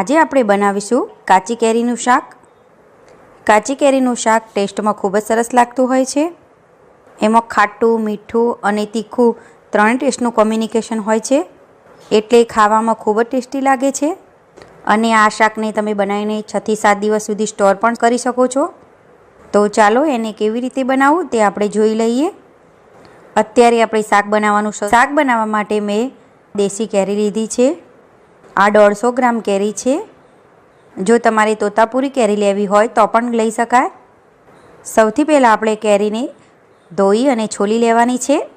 આજે આપણે બનાવીશું કાચી કેરીનું શાક. કાચી કેરીનું શાક ટેસ્ટમાં ખૂબ જ સરસ લાગતું હોય છે. એમાં ખાટું, મીઠું અને તીખું ત્રણેય ટેસ્ટનું કોમ્યુનિકેશન હોય છે. એટલે ખાવામાં ખૂબ જ ટેસ્ટી લાગે છે. અને આ શાકને તમે બનાવીને છથી સાત દિવસ સુધી સ્ટોર પણ કરી શકો છો. તો ચાલો એને કેવી રીતે બનાવવું તે આપણે જોઈ લઈએ. અત્યારે આપણે શાક બનાવવાનું શાક બનાવવા માટે મેં દેશી કેરી લીધી છે. આ દોઢસો ગ્રામ કેરી છે. જો તમારે તોતાપુરી કેરી લેવી હોય તો પણ લઈ શકાય. સૌથી પહેલાં આપણે કેરીને ધોઈ અને છોલી લેવાની છે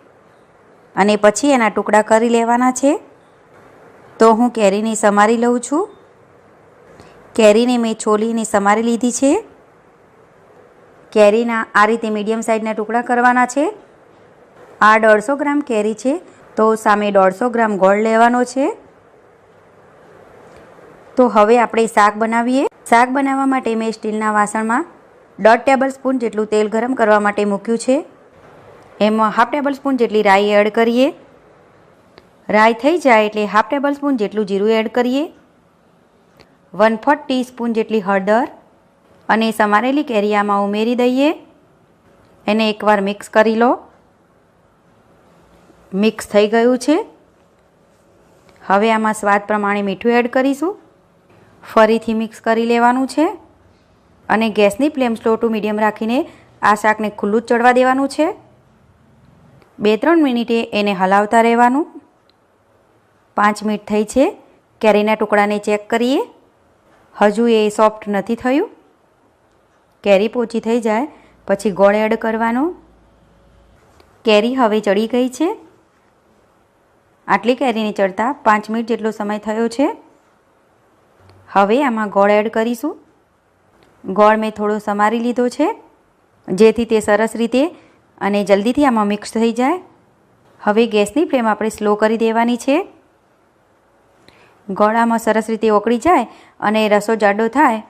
અને પછી એના ટુકડા કરી લેવાના છે. તો હું કેરીને સમારી લઉં છું. કેરીને મેં છોલીને સમારી લીધી છે. કેરીના આ રીતે મીડિયમ સાઇઝના ટુકડા કરવાના છે. આ દોઢસો ગ્રામ કેરી છે તો સામે દોઢસો ગ્રામ ગોળ લેવાનો છે. તો હવે આપણે શાક બનાવીએ. શાક બનાવવા માટે મેં સ્ટીલના વાસણમાં દોઢ ટેબલ સ્પૂન જેટલું તેલ ગરમ કરવા માટે મૂક્યું છે. એમાં હાફ ટેબલ સ્પૂન જેટલી રાઈ એડ કરીએ. રાઈ થઈ જાય એટલે હાફ ટેબલ સ્પૂન જેટલું જીરું એડ કરીએ. વન ફોર્થ ટીસ્પૂન જેટલી હળદર અને સમારેલી કેરિયામાં ઉમેરી દઈએ. એને એકવાર મિક્સ કરી લો. મિક્સ થઈ ગયું છે. હવે આમાં સ્વાદ પ્રમાણે મીઠું એડ કરીશું. ફરીથી મિક્સ કરી લેવાનું છે અને ગેસની ફ્લેમ સ્લો ટુ મીડિયમ રાખીને આ શાકને ખુલ્લું જ ચડવા દેવાનું છે. બે ત્રણ મિનિટે એને હલાવતા રહેવાનું. પાંચ મિનિટ થઈ છે. કેરીના ટુકડાને ચેક કરીએ. હજુ એ સોફ્ટ નથી થયું. કેરી પોચી થઈ જાય, પછી ગોળ એડ કરવાનો. કેરી હવે ચડી ગઈ છે. આટલી કેરીને ચડતા પાંચ મિનિટ જેટલો સમય થયો છે. હવે આમાં ગોળ એડ કરીશું. ગોળ મેં થોડો સમારી લીધો છે. જેથી તે સરસ રીતે અને જલ્દીથી આમાં મિક્સ થઈ જાય. હવે ગેસની ફ્લેમ આપણે સ્લો કરી દેવાની છે. ગોળામાં સરસ રીતે ઓકળી જાય અને રસો જાડો થાય.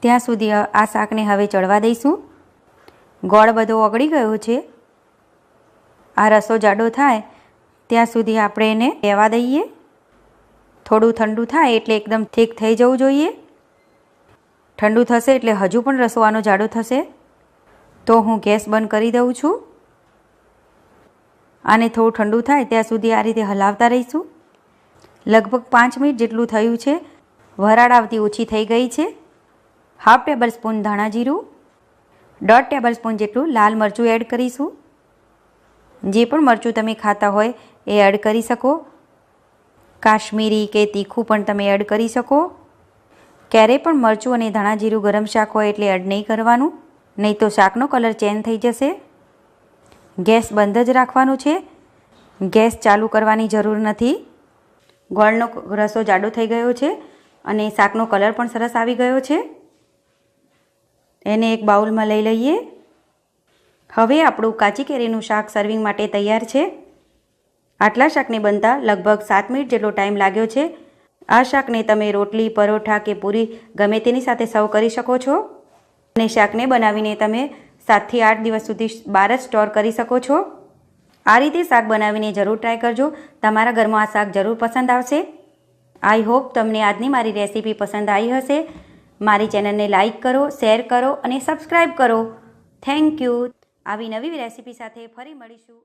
ત્યાં સુધી આ શાકને હવે ચડવા દઈશું. ગોળ બધો ઓગળી ગયો છે. આ રસો જાડો થાય. ત્યાં સુધી આપણે એને રહેવા દઈએ. થોડું ઠંડુ થાય એટલે એકદમ થીક થઈ જવું જોઈએ. ઠંડુ થશે એટલે હજુ પણ રસોવાનો જાડો થશે. તો હું ગેસ બંધ કરી દઉં છું. આને થોડું ઠંડુ થાય ત્યાં સુધી આ રીતે હલાવતા રહીશું. લગભગ પાંચ મિનિટ જેટલું થયું છે. વરાળ આવતી ઓછી થઈ ગઈ છે. હાફ ટેબલ સ્પૂન ધાણા જીરું. દોઢ ટેબલ સ્પૂન જેટલું લાલ મરચું એડ કરીશું. જે પણ મરચું તમે ખાતા હોય એ એડ કરી શકો. કાશ્મીરી કે તીખું પણ તમે એડ કરી શકો. ક્યારેય પણ મરચું અને ધાણા જીરું ગરમ શાક હોય એટલે એડ નહીં કરવાનું, નહીં તો શાકનો કલર ચેન્જ થઈ જશે. ગેસ બંધ જ રાખવાનું છે. ગેસ ચાલુ કરવાની જરૂર નથી. ગોળનો રસો જાડો થઈ ગયો છે અને શાકનો કલર પણ સરસ આવી ગયો છે. એને એક બાઉલમાં લઈ લઈએ. હવે આપણું કાચી કેરીનું શાક સર્વિંગ માટે તૈયાર છે. આટલા શાકને બનતા લગભગ સાત મિનિટ જેટલો ટાઈમ લાગ્યો છે. આ શાકને તમે રોટલી, પરોઠા કે પૂરી ગમે તેની સાથે સર્વ કરી શકો છો? અને શાકને બનાવીને તમે સાતથી આઠ દિવસ સુધી બહાર જ સ્ટોર કરી શકો છો? આ રીતે શાક બનાવીને જરૂર ટ્રાય કરજો. તમારા ઘરમાં આ શાક જરૂર પસંદ આવશે. આઈ હોપ તમને આજની મારી રેસીપી પસંદ આવી હશે. મારી ચેનલને લાઇક કરો શેર કરો અને સબસ્ક્રાઈબ કરો. થેન્ક યુ આવી નવી રેસીપી સાથે ફરી મળીશું.